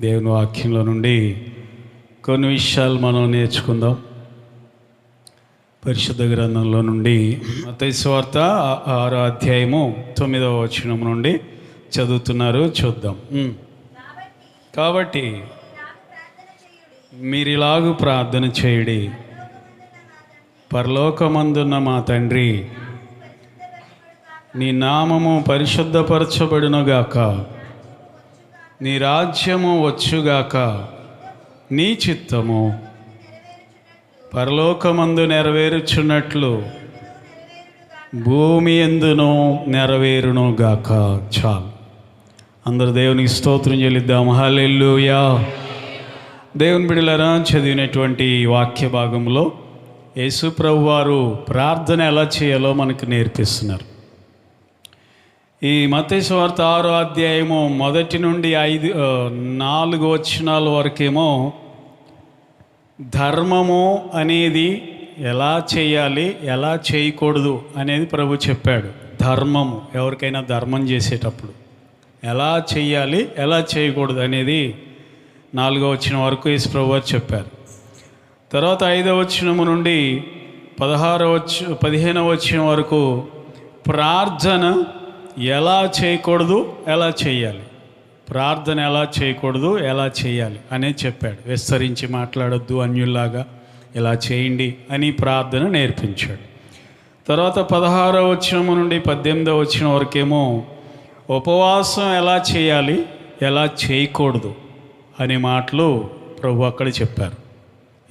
దేవుని వాక్యంలో నుండి కొన్ని విషయాలు మనం నేర్చుకుందాం. పరిశుద్ధ గ్రంథంలో నుండి వార్త ఆరో అధ్యాయము తొమ్మిదవ వచనం నుండి చదువుతున్నారు చూద్దాం. కాబట్టి మీరు ఇలాగూ ప్రార్థన చేయుడి. పరలోకమందున్న మా తండ్రి నీ నామము పరిశుద్ధపరచబడునుగాక. నీ రాజ్యము వచ్చుగాక నీ చిత్తము పరలోకమందు నెరవేరుచున్నట్లు భూమి ఎందును నెరవేరును గాక చాలు. అందరు దేవునికి స్తోత్రం చెల్లిద్దాం హల్లెల్లుయా దేవుని బిడలరా చదివినటువంటి వాక్య భాగంలో యేసుప్రభు వారు ప్రార్థన ఎలా చేయాలో మనకు నేర్పిస్తున్నారు. ఈ మతేశ్వార్త ఆరో అధ్యాయము మొదటి నుండి ఐదు నాలుగు వచనాల వరకేమో ధర్మము అనేది ఎలా చేయాలి ఎలా చేయకూడదు అనేది ప్రభు చెప్పాడు. ధర్మము ఎవరికైనా ధర్మం చేసేటప్పుడు. ఎలా చేయాలి ఎలా చేయకూడదు అనేది నాలుగో వచ్చిన వరకు యేసు ప్రభు వారు చెప్పారు. తర్వాత ఐదవ వచ్చినము నుండి పదహారవ వచ్చ పదిహేనవ వచ్చిన వరకు ప్రార్థన ఎలా చేయకూడదు ఎలా చేయాలి? ప్రార్థన ఎలా చేయకూడదు ఎలా చేయాలి? అనే చెప్పాడు. విస్తరించి మాట్లాడొద్దు అన్యుల్లాగా. ఇలా చేయండి అని ప్రార్థన నేర్పించాడు. తర్వాత పదహారవ వచ్చిన నుండి పద్దెనిమిదో వచ్చిన వరకేమో ఉపవాసం ఎలా చేయాలి ఎలా చేయకూడదు అనే మాటలు ప్రభు అక్కడ చెప్పారు.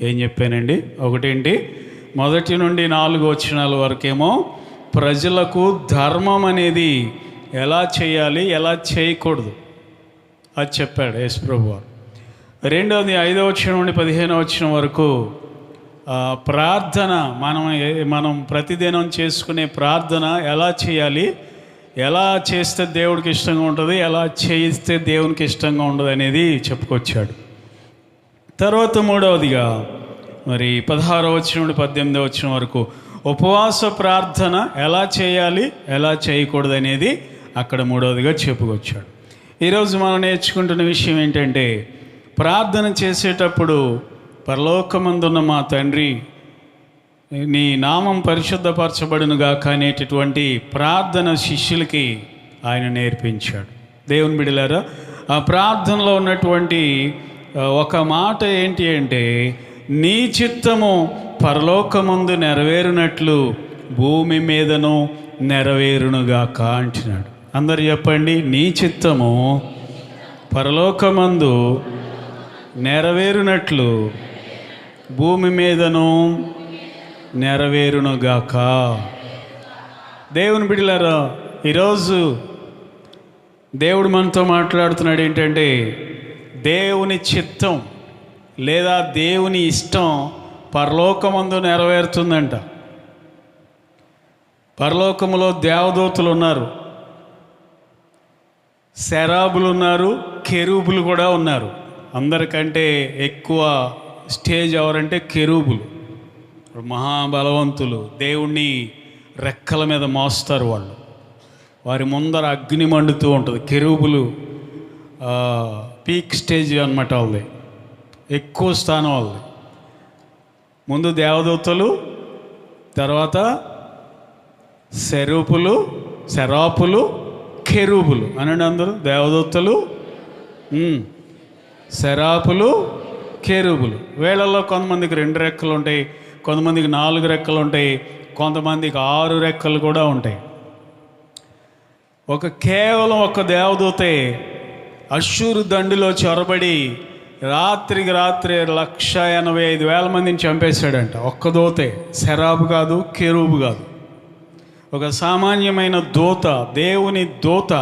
ఏం చెప్పానండి? ఒకటేంటి? మొదటి నుండి నాలుగు వచ్చినాల వరకేమో ప్రజలకు ధర్మం అనేది ఎలా చేయాలి ఎలా చేయకూడదు? అది చెప్పాడు యేసు ప్రభు రెండవది ఐదవ వచ్చిన నుండి పదిహేనవ వచ్చిన వరకు ప్రార్థన మనం మనం ప్రతిదినం చేసుకునే ప్రార్థన ఎలా చేయాలి ఎలా చేస్తే దేవుడికి ఇష్టంగా ఉంటుంది ఎలా చేయిస్తే దేవునికి ఇష్టంగా ఉండదు అనేది చెప్పుకొచ్చాడు. తర్వాత మూడవదిగా మరి పదహారవ వచ్చిన నుండి పద్దెనిమిదవ వచ్చిన వరకు ఉపవాస ప్రార్థన ఎలా చేయాలి ఎలా చేయకూడదు అనేది అక్కడ మూడవదిగా చెప్పుకొచ్చాడు. ఈరోజు మనం నేర్చుకుంటున్న విషయం ఏంటంటే ప్రార్థన చేసేటప్పుడు పరలోకమందున్న మా తండ్రి నీ నామం పరిశుద్ధపరచబడునుగాక అనేటటువంటి ప్రార్థన శిష్యులకి ఆయన నేర్పించాడు. దేవుని బిడలారా ఆ ప్రార్థనలో ఉన్నటువంటి ఒక మాట ఏంటి అంటే నీ చిత్తము పరలోకమందు నెరవేరునట్లు భూమి మీదను నెరవేరునుగాక అంటున్నాడు. అందరు చెప్పండి నీ చిత్తము పరలోకమందు నెరవేరునట్లు భూమి మీదను నెరవేరునుగాక దేవుని బిడ్డలారా ఈరోజు దేవుడు మనతో మాట్లాడుతున్నాడు ఏంటంటే దేవుని చిత్తం లేదా దేవుని ఇష్టం పరలోకమందు నెరవేరుతుందంట. పరలోకములో దేవదూతలు ఉన్నారు. శరాబులు ఉన్నారు కెరూబులు కూడా ఉన్నారు. అందరికంటే ఎక్కువ స్టేజ్ ఎవరంటే కెరూబులు. మహాబలవంతులు దేవుణ్ణి రెక్కల మీద మోస్తారు వాళ్ళు. వారి ముందర అగ్ని మండుతూ ఉంటుంది. కెరూబులు పీక్ స్టేజ్ అనమాట వాళ్ళది. ఎక్కువ స్థానం వాళ్ళది. ముందు దేవదూతలు తర్వాత శరూపులు శరాపులు కెరూపులు అనండి అందరూ దేవదూతలు శరాపులు కెరూబులు. వీళ్ళల్లో కొంతమందికి రెండు రెక్కలు ఉంటాయి కొంతమందికి నాలుగు రెక్కలు ఉంటాయి కొంతమందికి ఆరు రెక్కలు కూడా ఉంటాయి. ఒక కేవలం ఒక దేవదూతే అశ్షూరు దండులో చొరబడి రాత్రికి రాత్రి లక్ష ఎనభై ఐదు వేల మందిని చంపేశాడంట. ఒక్క దోతే. శరాబు కాదు కెరూబు కాదు. ఒక సామాన్యమైన దోత దేవుని దోత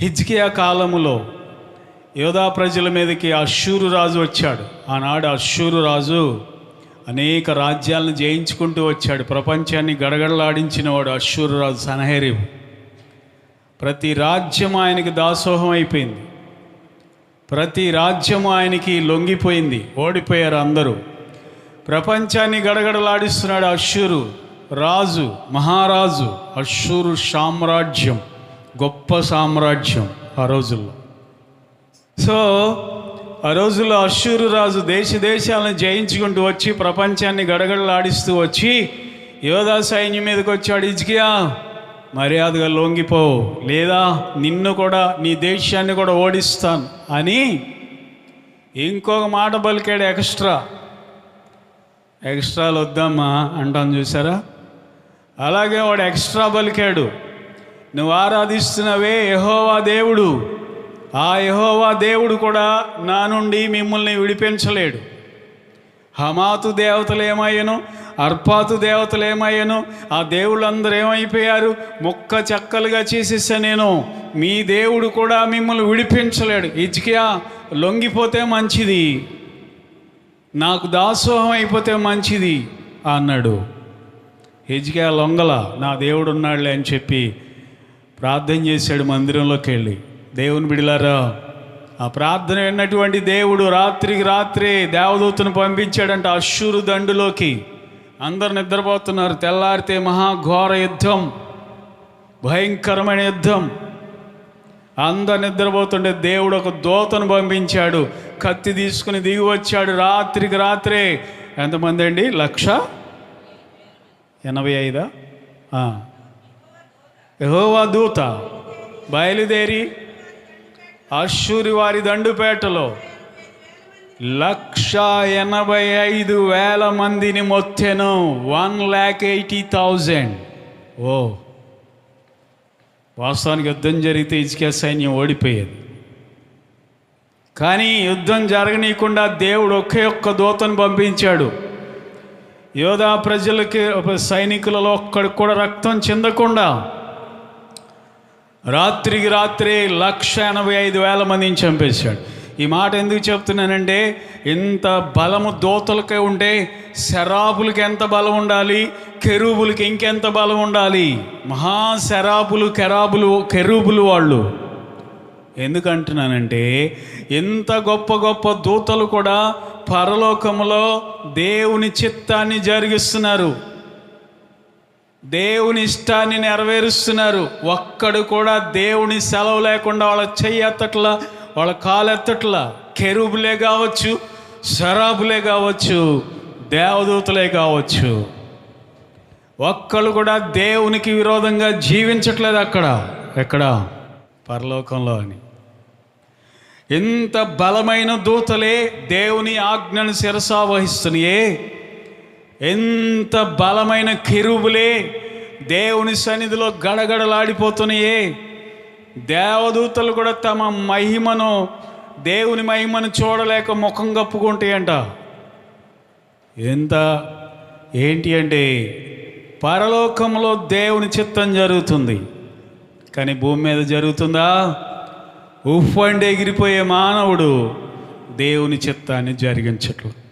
హిజ్కియా కాలములో యోధా ప్రజల మీదకి అశ్షూరు రాజు వచ్చాడు. ఆనాడు అశ్షూరు రాజు అనేక రాజ్యాలను జయించుకుంటూ వచ్చాడు. ప్రపంచాన్ని గడగడలాడించినవాడు అశ్షూరు రాజు సనహేరివు ప్రతి రాజ్యం ఆయనకి దాసోహం అయిపోయింది. ప్రతి రాజ్యము ఆయనకి లొంగిపోయింది ఓడిపోయారు అందరూ. ప్రపంచాన్ని గడగడలాడిస్తున్నాడు అశ్షూరు రాజు మహారాజు అశ్షూరు సామ్రాజ్యం గొప్ప సామ్రాజ్యం ఆ రోజుల్లో. సో ఆ రోజుల్లో అశ్షూరు రాజు దేశ దేశాలను జయించుకుంటూ వచ్చి ప్రపంచాన్ని గడగడలాడిస్తూ వచ్చి యోధా సైన్యం మీదకి వచ్చాడు ఇజ్కియా మర్యాదగా లొంగిపో లేదా నిన్ను కూడా నీ దేశాన్ని కూడా ఓడిస్తాను అని ఇంకొక మాట పలికాడు ఎక్స్ట్రా. ఎక్స్ట్రాలు వద్దమ్మా అంటాను చూసారా? అలాగే వాడు ఎక్స్ట్రా పలికాడు. నువ్వు ఆరాధిస్తున్నవే యహోవా దేవుడు. ఆ యహోవా దేవుడు కూడా నా నుండి మిమ్మల్ని విడిపించలేడు. హమాతు దేవతలు ఏమయ్యను? అర్పాతు దేవతలు ఏమయ్యను? ఆ దేవుళ్ళందరూ ఏమైపోయారు? ముక్క చెక్కలుగా చేసేసా నేను. మీ దేవుడు కూడా మిమ్మల్ని విడిపించలేడు. ఇజ్కియా లొంగిపోతే మంచిది. నాకు దాసోహం అయిపోతే మంచిది అన్నాడు. హిజ్కియా లొంగల నా దేవుడు ఉన్నాడులే అని చెప్పి ప్రార్థన చేశాడు మందిరంలోకి వెళ్ళి. దేవుని బిడిలారా ఆ ప్రార్థన విన్నటువంటి దేవుడు రాత్రికి రాత్రే దేవదూతను పంపించాడంట అశ్షూరు దండులోకి. అందరు నిద్రపోతున్నారు. తెల్లారితే మహాఘోర యుద్ధం. భయంకరమైన యుద్ధం. అందరు నిద్రపోతుంటే దేవుడు ఒక దోతను పంపించాడు. కత్తి తీసుకుని దిగి వచ్చాడు రాత్రికి రాత్రే. ఎంతమంది అండి? లక్ష? ఎనభై ఐదా? ఆ. దూత. బయలుదేరి అశ్షూరి వారి దండుపేటలో లక్ష ఎనభై ఐదు వేల మందిని మొత్తెను వన్ ల్యాక్ ఎయిటీ థౌజండ్. ఓ వాస్తవానికి యుద్ధం జరిగితే ఇసుకే సైన్యం ఓడిపోయేది. కానీ యుద్ధం జరగనీయకుండా దేవుడు ఒకే ఒక్క దూతను పంపించాడు. యోధా ప్రజలకి సైనికులలో ఒక్కడికి కూడా రక్తం చెందకుండా రాత్రికి రాత్రే లక్ష ఎనభై ఐదు వేల మందిని చంపేశాడు. ఈ మాట ఎందుకు చెప్తున్నానంటే ఇంత బలము దోతలకే ఉంటే శరాపులకి ఎంత బలం ఉండాలి? కెరూబులకి ఇంకెంత బలం ఉండాలి? మహా శరాపులు కెరాబులు కెరూబులు వాళ్ళు. ఎందుకంటున్నానంటే ఎంత గొప్ప గొప్ప దూతలు కూడా పరలోకములో దేవుని చిత్తాన్ని జరిగిస్తున్నారు. దేవుని ఇష్టాన్ని నెరవేరుస్తున్నారు. ఒక్కడు కూడా దేవుని సెలవు లేకుండా వాళ్ళ చెయ్యి ఎత్తట్లా వాళ్ళ కాలు ఎత్తట్లా కెరూబులే కావచ్చు శరాబులే కావచ్చు దేవదూతలే కావచ్చు. ఒక్కళ్ళు కూడా దేవునికి విరోధంగా జీవించట్లేదు అక్కడ. ఎక్కడ? పరలోకంలో అని. ఇంత బలమైన దూతలే దేవుని ఆజ్ఞను శిరసా వహిస్తున్నాయే ఎంత బలమైన కెరువులే దేవుని సన్నిధిలో గడగడలాడిపోతున్నాయే. దేవదూతలు కూడా తమ మహిమను దేవుని మహిమను చూడలేక ముఖం కప్పుకుంటాయంట. ఎంత ఏంటి అంటే పరలోకంలో దేవుని చిత్తం జరుగుతుంది. కానీ భూమి మీద జరుగుతుందా? ఉఫ్ అంటే ఎగిరిపోయే మానవుడు దేవుని చిత్తాన్ని జరిగించట్లు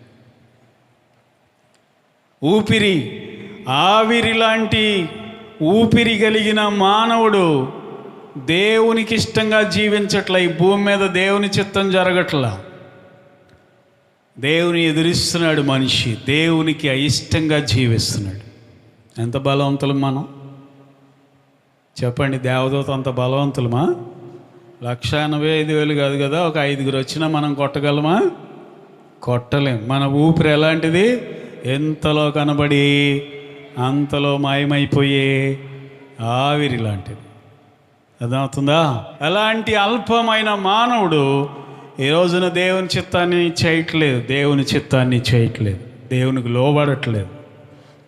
ఊపిరి. ఆవిరి లాంటి ఊపిరి కలిగిన మానవుడు దేవునికి ఇష్టంగా జీవించట్ల. ఈ భూమి మీద దేవుని చిత్తం జరగట్లా. దేవుని ఎదురిస్తున్నాడు మనిషి. దేవునికి అయిష్టంగా జీవిస్తున్నాడు. ఎంత బలవంతులు మనం? చెప్పండి దేవదూత అంత బలవంతులమా? లక్ష ఎనభై ఐదు వేలు కాదు కదా ఒక ఐదుగురు వచ్చినా మనం కొట్టగలమా? కొట్టలేం. మన ఊపిరి ఎలాంటిది? ఎంతలో కనబడి అంతలో మాయమైపోయే ఆవిరి లాంటిది. అర్థమవుతుందా? అలాంటి అల్పమైన మానవుడు ఈ రోజున దేవుని చిత్తాన్ని చేయట్లేదు దేవుని చిత్తాన్ని చేయట్లేదు దేవునికి లోబడట్లేదు.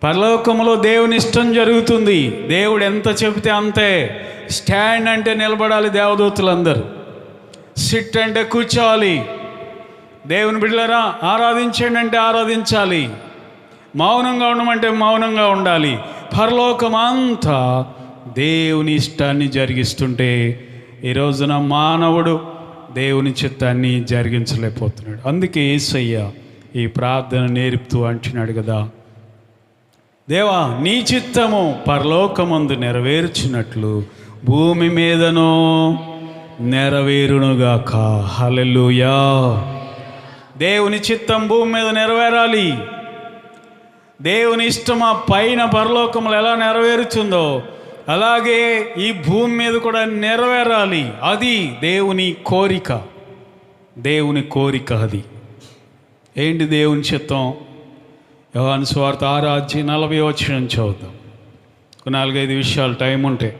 పరలోకంలో దేవుని ఇష్టం జరుగుతుంది. దేవుడు ఎంత చెబితే అంతే. స్టాండ్ అంటే నిలబడాలి దేవదూతలందరూ. సిట్ అంటే కూర్చోవాలి. దేవుని బిడ్డలరా ఆరాధించండి అంటే ఆరాధించాలి. మౌనంగా ఉండమంటే మౌనంగా ఉండాలి. పరలోకమంతా దేవుని ఇష్టాన్ని జరిగిస్తుంటే ఈ రోజున మానవుడు దేవుని చిత్తాన్ని జరిగించలేకపోతున్నాడు. అందుకే ఏసయ్య ఈ ప్రార్థన నేర్పుతూ అంటున్నాడు కదా. దేవా నీ చిత్తము పరలోకమందు నెరవేర్చినట్లు భూమి మీదనో నెరవేరునుగాక. హల్లెలూయా. దేవుని చిత్తం భూమి మీద నెరవేరాలి. దేవుని ఇష్టం ఆ పైన పరలోకములు ఎలా నెరవేరుతుందో అలాగే ఈ భూమి మీద కూడా నెరవేరాలి. అది దేవుని కోరిక. దేవుని కోరిక అది. ఏంటి దేవుని చిత్తం? యోహాను స్వార్థ ఆరాధ్య నలభై వచ్చిన చదువుతాం ఒక నాలుగైదు విషయాలు టైం ఉంటే.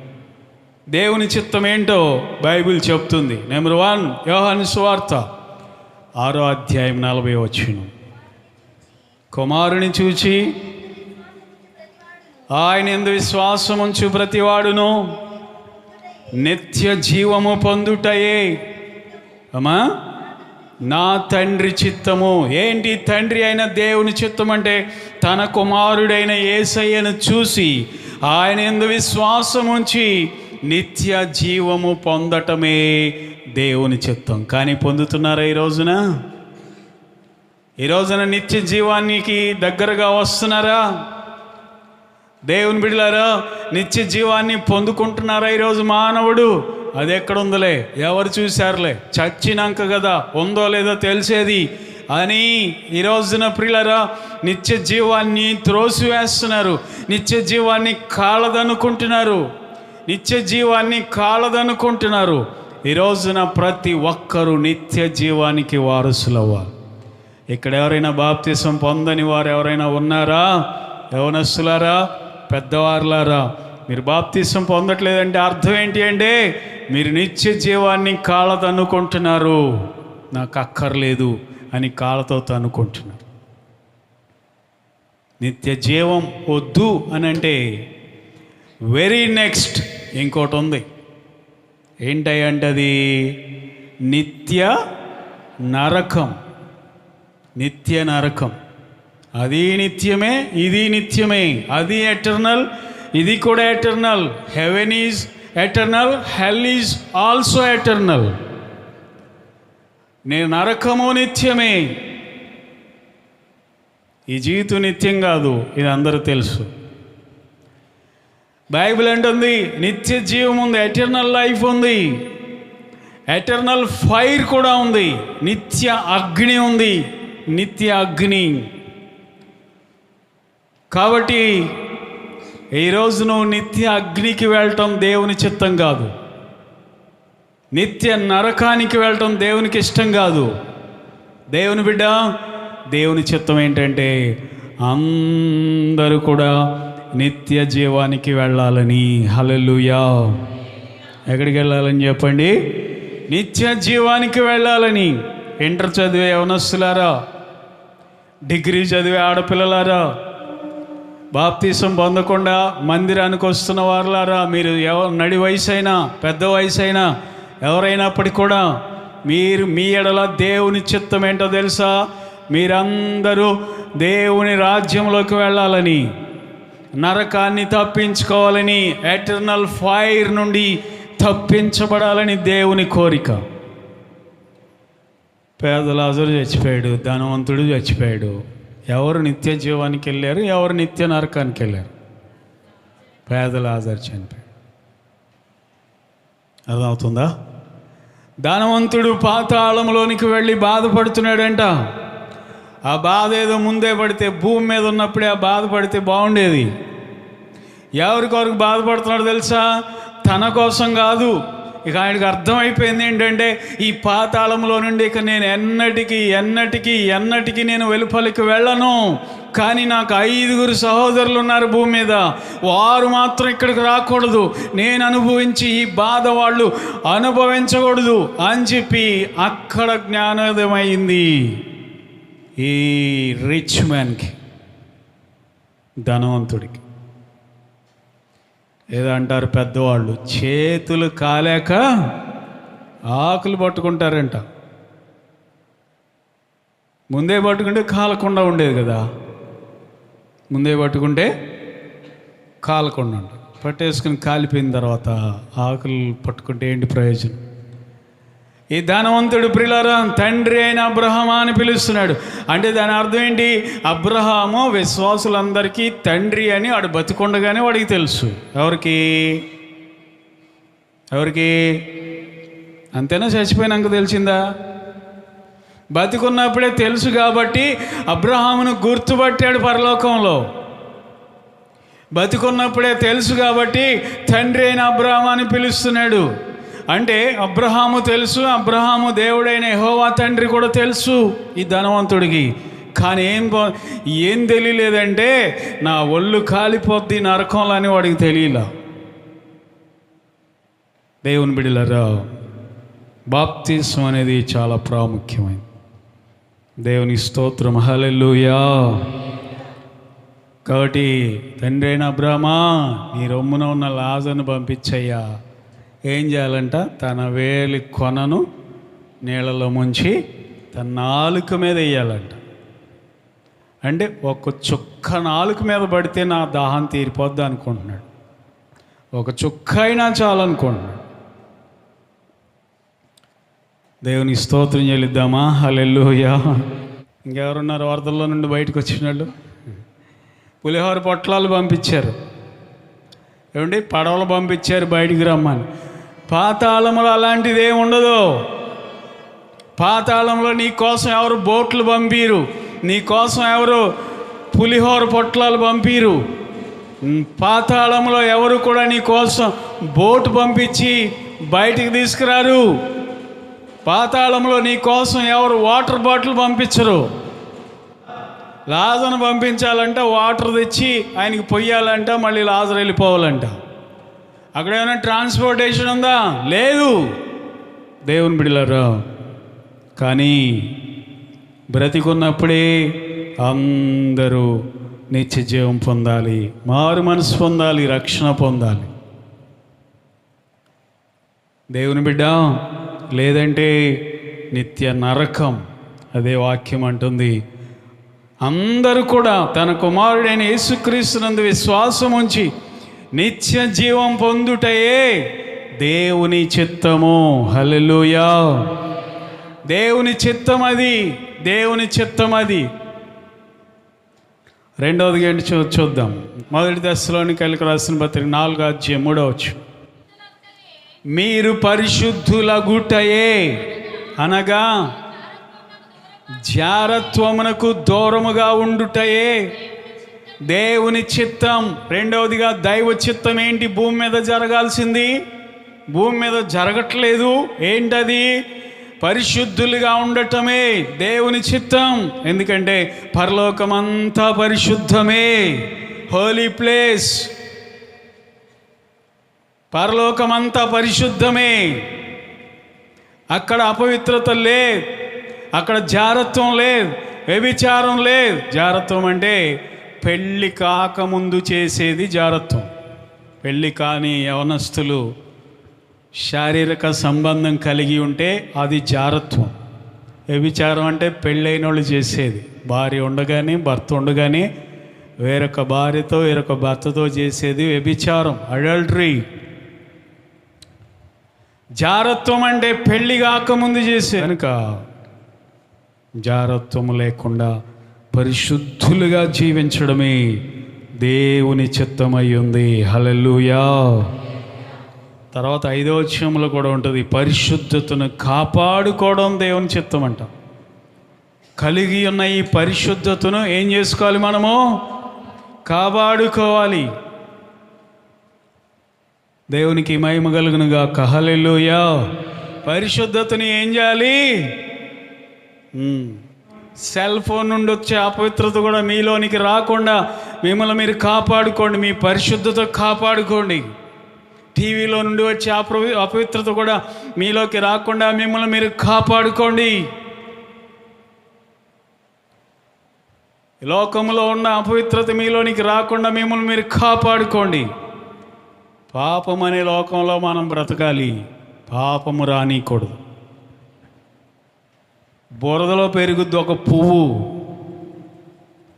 దేవుని చిత్తం ఏంటో బైబిల్ చెప్తుంది. నెంబర్ వన్ యోహాను స్వార్థ ఆరో అధ్యాయం నలభై వచ్చినాం కుమారుని చూచి ఆయన ఎందు విశ్వాసం ఉంచు ప్రతివాడును. నిత్య జీవము పొందుటయే. అమ్మా? నా తండ్రి చిత్తము. ఏంటి తండ్రి అయిన దేవుని చిత్తం అంటే తన కుమారుడైన ఏసయ్యను చూసి ఆయన ఎందు విశ్వాసం ఉంచి నిత్య జీవము పొందటమే దేవుని చిత్తం. కానీ పొందుతున్నారా ఈ రోజున? ఈ రోజున నిత్య జీవానికి దగ్గరగా వస్తున్నారా? దేవుని బిడ్డలారా నిత్య జీవాన్ని పొందుకుంటున్నారా ఈరోజు మానవుడు? అది ఎక్కడ ఉందిలే ఎవరు చూశారులే? చచ్చినాక కదా ఉందో లేదో తెలిసేది. అని ఈ రోజున ప్రియులరా నిత్య జీవాన్ని త్రోసివేస్తున్నారు. నిత్య జీవాన్ని కాలదనుకుంటున్నారు. నిత్య జీవాన్ని కాలదనుకుంటున్నారు. ఈ రోజున ప్రతి ఒక్కరూ నిత్య జీవానికి వారసులవ్వాలి. ఇక్కడ ఎవరైనా బాప్తిసం పొందని వారు ఎవరైనా ఉన్నారా? యవనస్తులారా? పెద్దవారులారా? మీరు బాప్తిసం పొందట్లేదంటే అర్థం ఏంటి అండి? మీరు నిత్య జీవాన్ని కాళ్ళతో అనుకుంటున్నారు నాకు అక్కర్లేదు అని కాళ్ళతో తనుకుంటున్నారు నిత్య జీవం వద్దు అని అంటే వెరీ నెక్స్ట్ ఇంకోటి ఉంది. ఏంటంటే అది? నిత్య నరకం. నిత్య నరకం. అది నిత్యమే ఇది నిత్యమే. అది ఎటర్నల్ ఇది కూడా eternal heaven is eternal hell is also eternal నేను నరకము నిత్యమే. ఈ జీవితం నిత్యం కాదు ఇది అందరూ తెలుసు. బైబిల్ అంటుంది నిత్య జీవం ఉంది ఎటర్నల్ లైఫ్ ఉంది. ఎటర్నల్ ఫైర్ కూడా ఉంది నిత్య అగ్ని ఉంది. నిత్య అగ్ని కాబట్టి ఈరోజు నువ్వు నిత్య అగ్నికి వెళ్ళటం దేవుని చిత్తం కాదు. నిత్య నరకానికి వెళ్ళటం దేవునికి ఇష్టం కాదు. దేవుని బిడ్డ దేవుని చిత్తం ఏంటంటే అందరూ కూడా నిత్య జీవానికి వెళ్ళాలని. హలలుయా ఎక్కడికి వెళ్ళాలని చెప్పండి? నిత్య జీవానికి వెళ్ళాలని. ఇంటర్ చదివే యవనస్తులారా డిగ్రీ చదివే ఆడపిల్లలారా బాప్తీసం పొందకుండా మందిరానికి వస్తున్న వారులారా మీరు ఎవ నడి వయసు అయినా పెద్ద వయసు అయినా ఎవరైనప్పటికీ కూడా మీరు మీ ఎడల దేవుని చిత్తం ఏంటో తెలుసా? మీరందరూ దేవుని రాజ్యంలోకి వెళ్ళాలని నరకాన్ని తప్పించుకోవాలని ఎటర్నల్ ఫైర్ నుండి తప్పించబడాలని దేవుని కోరిక. పేదలాజరు చచ్చిపోయాడు ధనవంతుడు చచ్చిపోయాడు. ఎవరు నిత్య జీవానికి వెళ్ళారు ఎవరు నిత్య నరకానికి వెళ్ళారు? పేదలాజరు చనిపోయాడు. అర్థమవుతుందా? ధనవంతుడు పాతాళంలోనికి వెళ్ళి బాధపడుతున్నాడంట. ఆ బాధ ఏదో ముందే పడితే భూమి మీద ఉన్నప్పుడే ఆ బాధ పడితే బాగుండేది. ఎవరి కొరకు బాధపడుతున్నాడు తెలుసా? తన కోసం కాదు. ఇక ఆయనకు అర్థమైపోయింది ఏంటంటే ఈ పాతాళంలో నుండి ఇక నేను ఎన్నటికీ ఎన్నటికీ ఎన్నటికి నేను వెలుపలికి వెళ్ళను. కానీ నాకు ఐదుగురు సహోదరులు ఉన్నారు భూమి మీద. వారు మాత్రం ఇక్కడికి రాకూడదు. నేను అనుభవించి ఈ బాధ వాళ్ళు అనుభవించకూడదు అని చెప్పి అక్కడ జ్ఞానోదయమైంది ఈ రిచ్ మ్యాన్కి ధనవంతుడికి. ఏదో అంటారు పెద్దవాళ్ళు చేతులు కాలేక ఆకులు పట్టుకుంటారంట. ముందే పట్టుకుంటే కాలకుండా ఉండేది కదా. ముందే పట్టుకుంటే కాలకుండా పట్టేసుకుని కాలిపోయిన తర్వాత ఆకులు పట్టుకుంటే ఏంటి ప్రయోజనం? ఈ ధనవంతుడు ప్రిలరా తండ్రి అయిన అబ్రహమా అని పిలుస్తున్నాడు. అంటే దాని అర్థం ఏంటి? అబ్రహాము విశ్వాసులందరికీ తండ్రి అని వాడు బతికొండగానే వాడికి తెలుసు. ఎవరికి? ఎవరికి? అంతేనా? చచ్చిపోయినాక తెలిసిందా? బతికున్నప్పుడే తెలుసు కాబట్టి అబ్రహామును గుర్తుపట్టాడు పరలోకంలో. బతికున్నప్పుడే తెలుసు కాబట్టి తండ్రి అయిన అబ్రహం అని పిలుస్తున్నాడు. అంటే అబ్రహాము తెలుసు అబ్రహాము దేవుడైన యహోవా తండ్రి కూడా తెలుసు ఈ ధనవంతుడికి. కానీ ఏం ఏం తెలియలేదంటే నా ఒళ్ళు కాలిపోద్ది నరకంలో అని వాడికి తెలియలా. దేవుని బిడిలరా బాప్తిసం అనేది చాలా ప్రాముఖ్యమైనది దేవుని స్తోత్రం హలెల్లుయా. కాబట్టి తండ్రి అయిన అబ్రహమా నీ రొమ్మున ఉన్న లాజను పంపించయ్యా. ఏం చేయాలంట? తన వేలి కొనను నీళ్ళలో ముంచి తన నాలుక మీద వేయాలంట. అంటే ఒక చుక్క నాలుక మీద పడితే నా దాహం తీరిపోద్ది అనుకుంటున్నాడు. ఒక చుక్క అయినా చాలనుకుంటున్నాడు దేవుని స్తోత్రం చెల్లిద్దామా? హల్లెలూయా. ఇంకెవరున్నారు వార్తల్లో నుండి బయటకు వచ్చినాళ్ళు పులిహోర పొట్లాలు పంపించారు. ఏమండి? పడవలు పంపించారు బయటికి రమ్మని. పాతాళంలో అలాంటిది ఏమి ఉండదు. పాతాళంలో నీ కోసం ఎవరు బోట్లు పంపిరు. నీ కోసం ఎవరు పులిహోర పొట్లాలు పంపిరు. పాతాళంలో ఎవరు కూడా నీ కోసం బోటు పంపించి బయటికి తీసుకురారు. పాతాళంలో నీ కోసం ఎవరు వాటర్ బాటిల్ పంపించరు. లాజను పంపించాలంటే వాటర్ తెచ్చి ఆయనకి పొయ్యాలంట మళ్ళీ లాజర్ వెళ్ళిపోవాలంట. అక్కడ ఏమైనా ట్రాన్స్పోర్టేషన్ ఉందా? లేదు. దేవుని బిడ్డలారా కానీ బ్రతికున్నప్పుడే అందరూ నిత్య జీవం పొందాలి మారు మనసు పొందాలి రక్షణ పొందాలి. దేవుని బిడ్డ లేదంటే నిత్య నరకం అదే వాక్యం అంటుంది. అందరూ కూడా తన కుమారుడైన యేసుక్రీస్తునందు విశ్వాసం ఉంచి నిత్య జీవం పొందుటయే దేవుని చిత్తము. హలలుయా దేవుని చిత్తం అది దేవుని చిత్తం అది రెండవది ఏంటి చూ చూద్దాం. మొదటి దశలోని కలికి రాసిన పత్రిక నాలుగు అధ్యాయం మూడవచ్చు మీరు పరిశుద్ధుల పరిశుద్ధులగుటయే అనగా జారత్వమునకు దూరముగా ఉండుటయే దేవుని చిత్తం. రెండవదిగా దైవ చిత్తం ఏంటి? భూమి మీద జరగాల్సింది. భూమి మీద జరగట్లేదు. ఏంటది? పరిశుద్ధులుగా ఉండటమే దేవుని చిత్తం. ఎందుకంటే పరలోకమంతా పరిశుద్ధమే. Holy place. పరలోకమంతా పరిశుద్ధమే. అక్కడ అపవిత్రత లేదు. అక్కడ జారత్వం లేదు. వ్యభిచారం లేదు. జారత్వం అంటే పెళ్ళి కాకముందు చేసేది జారత్వం. పెళ్ళి కాని యవనస్తులు శారీరక సంబంధం కలిగి ఉంటే అది జారత్వం. వ్యభిచారం అంటే పెళ్ళైన వాళ్ళు చేసేది. భార్య ఉండగానే భర్త ఉండగానే వేరొక భార్యతో వేరొక భర్తతో చేసేది వ్యభిచారం అడల్టరీ. జారత్వం అంటే పెళ్ళి కాకముందు చేసే కనుక జారత్వము లేకుండా పరిశుద్ధులుగా జీవించడమే దేవుని చిత్తమై ఉంది హల్లెలూయా. తర్వాత ఐదో విషయంలో కూడా ఉంటుంది పరిశుద్ధతను కాపాడుకోవడం దేవుని చిత్తం అంట కలిగి ఉన్న ఈ పరిశుద్ధతను ఏం చేసుకోవాలి మనము? కాపాడుకోవాలి. దేవునికి మహిమ కలుగునుగా కహలెల్లుయా పరిశుద్ధతని ఏం చేయాలి? సెల్ ఫోన్ నుండి వచ్చే అపవిత్రత కూడా మీలోనికి రాకుండా మిమ్మల్ని మీరు కాపాడుకోండి మీ పరిశుద్ధత కాపాడుకోండి. టీవీలో నుండి వచ్చే అపవి అపవిత్రత కూడా మీలోకి రాకుండా మిమ్మల్ని మీరు కాపాడుకోండి. లోకంలో ఉన్న అపవిత్రత మీలోనికి రాకుండా మిమ్మల్ని మీరు కాపాడుకోండి. పాపం అనే లోకంలో మనం బ్రతకాలి. పాపము రానికూడదు. బురదలో పెరుగుద్ది ఒక పువ్వు.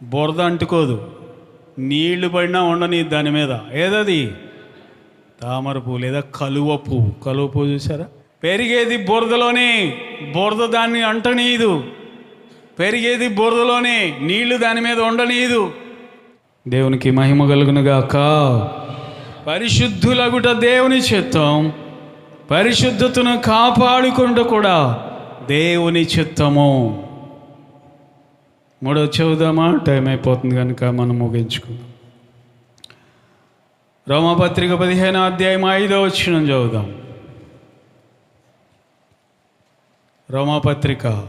బురద అంటుకోదు. నీళ్ళు పడినా ఉండని దాని మీద. ఏదది? తామర పువ్వు లేదా కలువ పువ్వు. కలువ పువ్వు చూసారా పెరిగేది బురదలోనే. బురద దాన్ని అంటనీయదు. పెరిగేది బురదలోనే. నీళ్ళు దాని మీద ఉండనీయదు. దేవునికి మహిమ కలుగునుగాక. పరిశుద్ధులగుట దేవుని చిత్తం. పరిశుద్ధతను కాపాడుకుంటూ కూడా దేవుని చిత్తము. మూడో చదువుదామా టైం అయిపోతుంది కనుక మనం ముగించుకుందాం. రోమపత్రిక పదిహేను అధ్యాయం ఐదో వచ్చిన చదువుదాం. రోమాపత్రిక.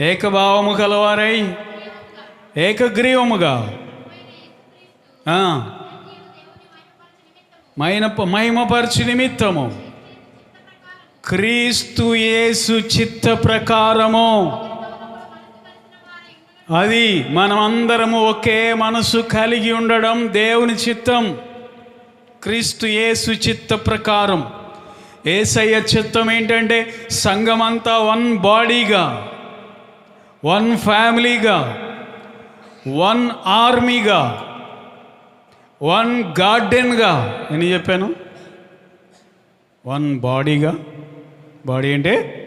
ఏకభావము కలవారై ఏకగ్రీవముగా. ఆ, మైన మహిమపరచు నిమిత్తము. క్రీస్తు యేసు చిత్త ప్రకారము. అది మనమందరము ఒకే మనసు కలిగి ఉండడం దేవుని చిత్తం. క్రీస్తు యేసు చిత్త ప్రకారం. ఏసయ్య చిత్తం ఏంటంటే సంఘమంతా వన్ బాడీగా వన్ ఫ్యామిలీగా వన్ ఆర్మీగా వన్ గార్డెన్గా. నేను చెప్పాను? వన్ బాడీగా. బాడీ అంటే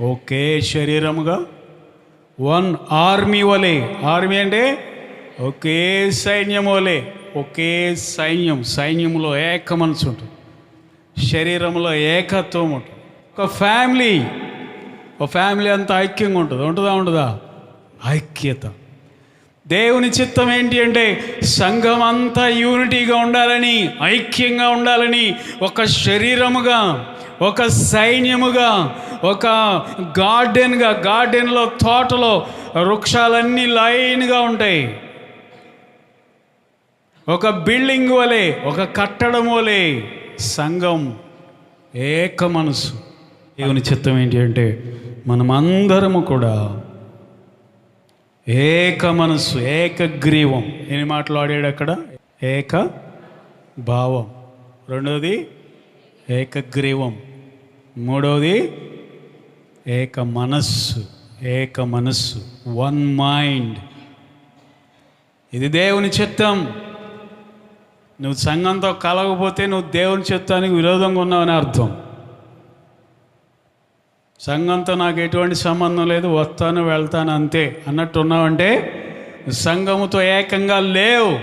ఒకే శరీరముగా. వన్ ఆర్మీ వలె. ఆర్మీ అంటే ఒకే సైన్యం వలె ఒకే సైన్యం. సైన్యంలో ఏక మనసు ఉంటుంది. శరీరంలో ఏకత్వం ఉంటుంది. ఒక ఫ్యామిలీ. ఒక ఫ్యామిలీ అంతా ఐక్యంగా ఉంటుంది. ఉంటుందా ఉండదా? ఐక్యత. దేవుని చిత్తం ఏంటి అంటే సంఘం అంతా యూనిటీగా ఉండాలని ఐక్యంగా ఉండాలని ఒక శరీరముగా ఒక సైన్యముగా ఒక గార్డెన్గా గార్డెన్లో తోటలో వృక్షాలన్నీ లైన్గా ఉంటాయి. ఒక బిల్డింగ్ వలె ఒక కట్టడం వలె సంఘం ఏక మనసు. దేవుని చిత్తం ఏంటి అంటే మనమందరము కూడా ఏక మనసు ఏకగ్రీవం ఎన్ని మాట్లాడాడు అక్కడ? ఏక భావం. రెండవది ఏకగ్రీవం మూడవది ఏక మనస్సు ఏక మనస్సు వన్ మైండ్ ఇది దేవుని చిత్తం. నువ్వు సంఘంతో కలగకపోతే నువ్వు దేవుని చిత్తానికి విరోధంగా ఉన్నావని అర్థం. సంఘంతో నాకు ఎటువంటి సంబంధం లేదు వస్తాను వెళ్తాను అంతే. అన్నట్టు ఉన్నావంటే సంఘముతో ఏకంగా లేవు.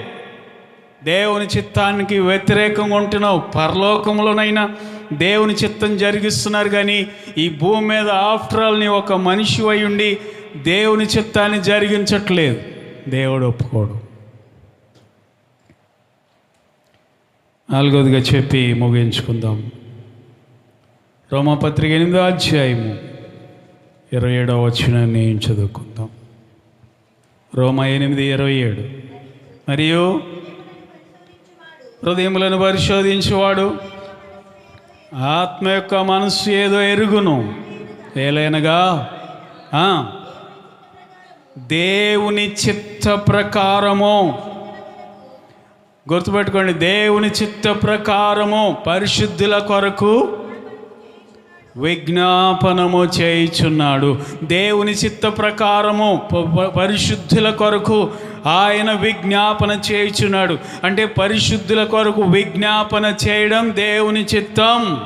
దేవుని చిత్తానికి వ్యతిరేకంగా ఉంటున్నావు. పరలోకంలోనైనా దేవుని చిత్తం జరిగిస్తున్నారు కానీ ఈ భూమి మీద ఆఫ్టర్ ఆల్ నీ ఒక మనిషి అయి ఉండి దేవుని చిత్తాన్ని జరిగించట్లేదు. దేవుడు ఒప్పుకోడు. నాలుగోదిగా చెప్పి ముగించుకుందాం. రోమపత్రిక ఎనిమిదో అధ్యాయము ఇరవై ఏడవ వచ్చిన చదువుకుందాం. రోమ ఎనిమిది ఇరవై ఏడు మరియు హృదయములను పరిశోధించేవాడు ఆత్మ యొక్క మనస్సు ఏదో ఎరుగును. ఏలైనగా దేవుని చిత్త ప్రకారము. గుర్తుపెట్టుకోండి దేవుని చిత్త ప్రకారము పరిశుద్ధుల కొరకు విజ్ఞాపనము చేయుచున్నాడు. దేవుని చిత్త ప్రకారము పరిశుద్ధుల కొరకు ఆయన విజ్ఞాపన చేయుచున్నాడు. అంటే పరిశుద్ధుల కొరకు విజ్ఞాపన చేయడం దేవుని చిత్తం.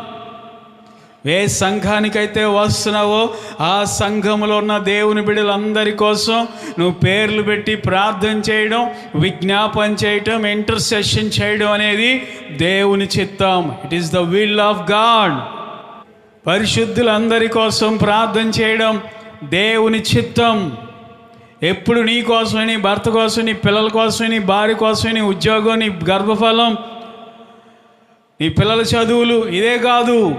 ఏ సంఘానికైతే వస్తున్నావో ఆ సంఘములో ఉన్న దేవుని బిడ్డలందరి కోసం నువ్వు పేర్లు పెట్టి ప్రార్థన చేయడం విజ్ఞాపన చేయడం ఇంటర్సెషన్ చేయడం అనేది దేవుని చిత్తం. It is the will of God పరిశుద్ధులందరి కోసం ప్రార్థన చేయడం దేవుని చిత్తం. ఎప్పుడు నీ కోసమని నీ భర్త కోసం నీ పిల్లల కోసమని నీ భార్య కోసమని నీ ఉద్యోగం నీ గర్భఫలం నీ పిల్లల చదువులు ఇదే కాదు.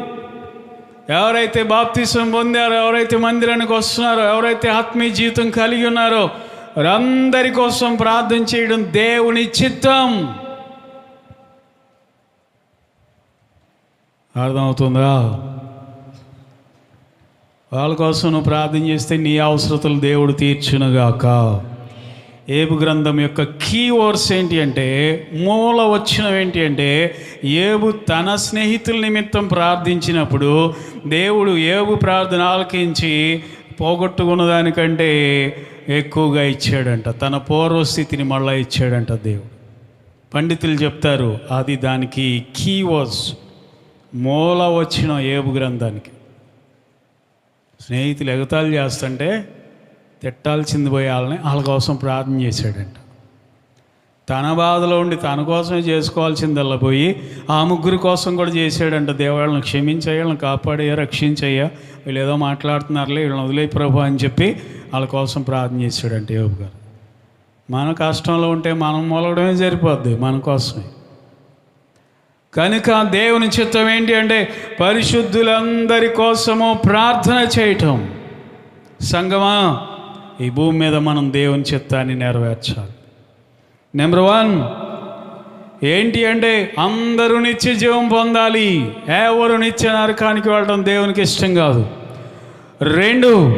ఎవరైతే బాప్తీసం పొందారో ఎవరైతే మందిరానికి వస్తున్నారో ఎవరైతే ఆత్మీయ జీవితం కలిగి ఉన్నారో వారందరి కోసం ప్రార్థన చేయడం దేవుని చిత్తం. అర్థమవుతుందా? వాళ్ళ కోసం నువ్వు ప్రార్థన చేస్తే నీ అవసరతలు దేవుడు తీర్చునుగాక. ఏబు గ్రంథం యొక్క కీ వర్డ్స్ ఏంటి అంటే మూల వచ్చినవి ఏంటి అంటే ఏబు తన స్నేహితుల నిమిత్తం ప్రార్థించినప్పుడు దేవుడు ఏబు ప్రార్థన ఆలకించి పోగొట్టుకున్న దానికంటే ఎక్కువగా ఇచ్చాడంట. తన పూర్వస్థితిని మళ్ళా ఇచ్చాడంట దేవుడు. పండితులు చెప్తారు అది దానికి కీ వర్డ్స్ మూల వచ్చిన ఏబు గ్రంథానికి. స్నేహితులు ఎగతాళి చేస్తుంటే తిట్టాల్సింది పోయి వాళ్ళని వాళ్ళ కోసం ప్రార్థన చేశాడంట. తన బాధలో ఉండి తన కోసమే చేసుకోవాల్సిందల్లా పోయి ఆ ముగ్గురి కోసం కూడా చేశాడంట. దేవాళ్ళని క్షమించయ్య వాళ్ళని కాపాడయ్యా రక్షించయ్యా. వీళ్ళు ఏదో మాట్లాడుతున్నారులే వీళ్ళని వదిలే ప్రభు అని చెప్పి వాళ్ళ కోసం ప్రార్థన చేశాడంట యోబు గారు. మన కష్టంలో ఉంటే మనం మొలగడమే సరిపోద్ది మన కోసమే. కనుక దేవుని చిత్తం ఏంటి అంటే పరిశుద్ధులందరి కోసము ప్రార్థన చేయటం. సంగమా ఈ భూమి మీద మనం దేవుని చిత్తాన్ని నెరవేర్చాలి. నెంబర్ వన్ ఏంటి అంటే అందరూ నిత్య జీవం పొందాలి. ఎవరు నిత్య నరకానికి వెళ్ళడం దేవునికి ఇష్టం కాదు. రెండు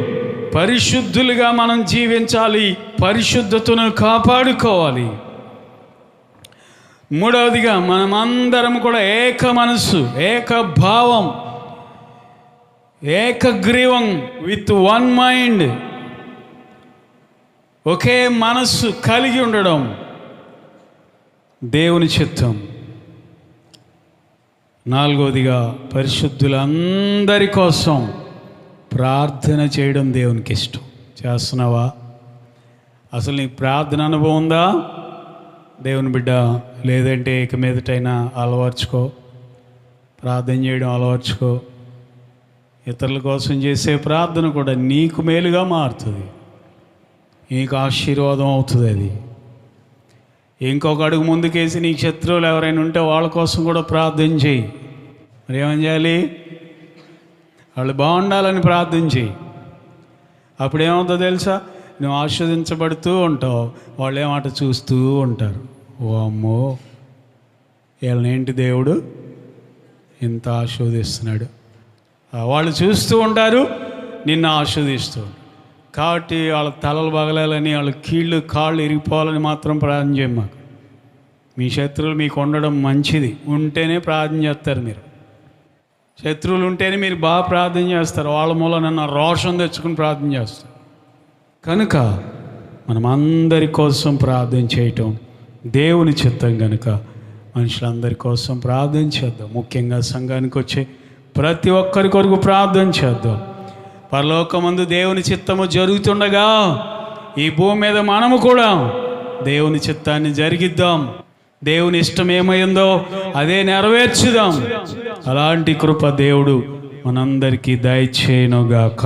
పరిశుద్ధులుగా మనం జీవించాలి. పరిశుద్ధతను కాపాడుకోవాలి. మూడవదిగా మనమందరం కూడా ఏక మనస్సు ఏక భావం ఏకగ్రీవం విత్ వన్ మైండ్ ఒకే మనస్సు కలిగి ఉండడం దేవుని చిత్తం. నాలుగవదిగా పరిశుద్ధులందరి కోసం ప్రార్థన చేయడం దేవునికి ఇష్టం. చేస్తున్నావా? అసలు నీకు ప్రార్థన అనుభవం ఉందా? దేవుని బిడ్డ లేదంటే ఇక మీదటైనా అలవర్చుకో. ప్రార్థన చేయడం అలవర్చుకో. ఇతరుల కోసం చేసే ప్రార్థన కూడా నీకు మేలుగా మారుతుంది. నీకు ఆశీర్వాదం అవుతుంది అది. ఇంకొక అడుగు ముందుకేసి నీ శత్రువులు ఎవరైనా ఉంటే వాళ్ళ కోసం కూడా ప్రార్థన చేయి. మరి ఏమని చేయాలి? వాళ్ళు బాగుండాలని ప్రార్థన చేయి. అప్పుడు ఏమవుతుందో తెలుసా? నువ్వు ఆస్వాదించబడుతూ ఉంటావు. వాళ్ళు ఏమాట చూస్తూ ఉంటారు. ఓ అమ్మో వీళ్ళనేంటి దేవుడు? ఇంత ఆస్వాదిస్తున్నాడు వాళ్ళు చూస్తూ ఉంటారు నిన్ను ఆస్వాదిస్తూ కాబట్టి వాళ్ళ తలలు బగలాలని వాళ్ళ కీళ్ళు కాళ్ళు ఇరిగిపోవాలని మాత్రం ప్రార్థన చేయం మాకు. మీ శత్రువులు మీకు ఉండడం మంచిది. ఉంటేనే ప్రార్థన చేస్తారు మీరు. శత్రువులు ఉంటేనే మీరు బాగా ప్రార్థన చేస్తారు. వాళ్ళ మూలన నా రోషం తెచ్చుకుని ప్రార్థన చేస్తారు. కనుక మనం అందరి కోసం ప్రార్థన చేయటం దేవుని చిత్తం కనుక మనుషులందరి కోసం ప్రార్థన చేద్దాం. ముఖ్యంగా సంఘానికి వచ్చే ప్రతి ఒక్కరి కొరకు ప్రార్థన చేద్దాం. పరలోకమందు దేవుని చిత్తము జరుగుతుండగా ఈ భూమి మీద మనము కూడా దేవుని చిత్తాన్ని జరిగిద్దాం. దేవుని ఇష్టం ఏమైందో అదే నెరవేర్చుదాం. అలాంటి కృప దేవుడు మనందరికీ దయచేయనుగాక.